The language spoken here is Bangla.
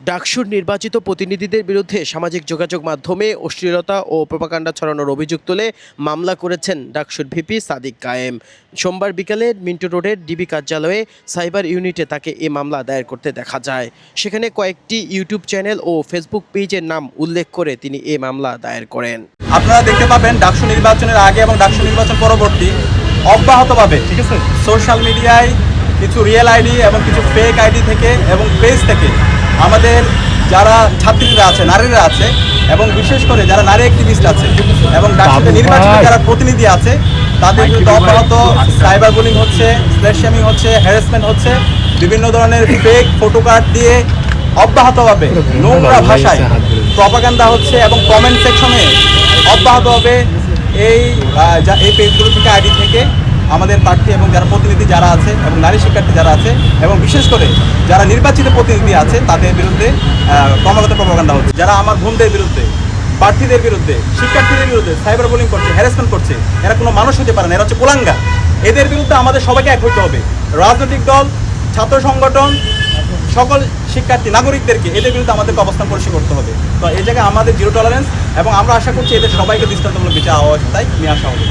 ডাকসুর নির্বাচিত প্রতিনিধিদের বিরুদ্ধে সামাজিক যোগাযোগ মাধ্যমে অশ্লীলতা ও প্রপাকাণ্ডা ছড়ানোর অভিযোগ তুলে মামলা করেছেন ডাকসুর ভিপি সাদিক কায়েম। সোমবার বিকালে মিন্টু রোডের ডিবি কার্যালয়ে সাইবার ইউনিটে তাকে এ মামলা দায়ের করতে দেখা যায়। সেখানে কয়েকটি ইউটিউব চ্যানেল ও ফেসবুক পেজের নাম উল্লেখ করে তিনি এ মামলা দায়ের করেন। আপনারা দেখতে পাবেন ডাকসু নির্বাচনের আগে এবং ডাকসু নির্বাচন পরবর্তী অব্যাহতভাবে ঠিক আছে? সোশ্যাল মিডিয়ায় কিছু রিয়েল আইডি এবং কিছু ফেক আইডি থেকে এবং পেজ থেকে আমাদের যারা ছাত্রীরা আছে নারীরা আছে এবং বিশেষ করে যারা নারী অ্যাক্টিভিস্ট আছে এবং ডাকসুতে নির্বাচিত যারা প্রতিনিধি আছে তাদের বিরুদ্ধে অব্যাহত সাইবার বুলিং হচ্ছে স্ল্যাশামিং হচ্ছে হ্যারাসমেন্ট হচ্ছে বিভিন্ন ধরনের ফেক ফটো কার্ড দিয়ে অব্যাহতভাবে নোংরা ভাষায় প্রপাগান্ডা হচ্ছে এবং কমেন্ট সেকশনে অব্যাহতভাবে এই এই পেজগুলো থেকে আইডি থেকে আমাদের প্রার্থী এবং যারা প্রতিনিধি যারা আছে এবং নারী শিক্ষার্থী যারা আছে এবং বিশেষ করে যারা নির্বাচিত প্রতিনিধি আছে, তাদের বিরুদ্ধে ক্রমাগত প্রপাগান্ডা হচ্ছে। যারা আমার বোনদের বিরুদ্ধে, প্রার্থীদের বিরুদ্ধে, শিক্ষার্থীদের বিরুদ্ধে সাইবার বুলিং করছে হ্যারাসমেন্ট করছে, এরা কোনো মানুষ হতে পারে না, এরা হচ্ছে কোলাঙ্গা এদের বিরুদ্ধে আমাদের সবাইকে এক হইতে হবে। রাজনৈতিক দল, ছাত্র সংগঠন, সকল শিক্ষার্থী, নাগরিকদেরকে এদের বিরুদ্ধে আমাদেরকে অবস্থান পরিষ্কার করতে হবে। তো এই জায়গায় আমাদের জিরো টলারেন্স এবং আমরা আশা করছি এদের সবাইকে দৃষ্টান্তমূলক বিচার আওয়াজ তাই নিয়ে আসা হবে।